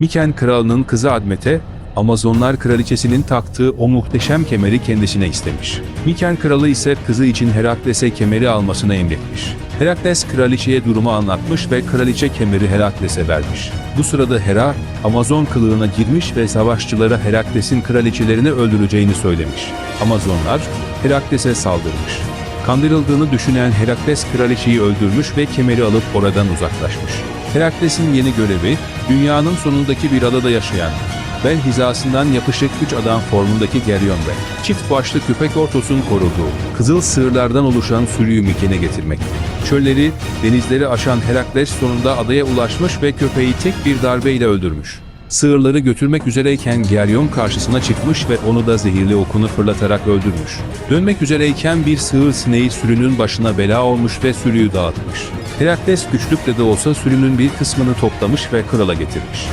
Miken kralının kızı Admete, Amazonlar kraliçesinin taktığı o muhteşem kemeri kendisine istemiş. Miken kralı ise kızı için Herakles'e kemeri almasını emretmiş. Herakles kraliçeye durumu anlatmış ve kraliçe kemeri Herakles'e vermiş. Bu sırada Hera, Amazon kılığına girmiş ve savaşçılara Herakles'in kraliçelerini öldüreceğini söylemiş. Amazonlar Herakles'e saldırmış. Kandırıldığını düşünen Herakles kraliçeyi öldürmüş ve kemeri alıp oradan uzaklaşmış. Herakles'in yeni görevi, dünyanın sonundaki bir adada yaşayan, bel hizasından yapışık üç adam formundaki Geryon ve çift başlı köpek ortosun koruduğu, kızıl sığırlardan oluşan sürüyü Miken'e getirmekti. Çölleri, denizleri aşan Herakles sonunda adaya ulaşmış ve köpeği tek bir darbeyle öldürmüş. Sığırları götürmek üzereyken Geryon karşısına çıkmış ve onu da zehirli okunu fırlatarak öldürmüş. Dönmek üzereyken bir sığır sineği sürünün başına bela olmuş ve sürüyü dağıtmış. Herakles güçlükle de olsa sürünün bir kısmını toplamış ve krala getirmiş.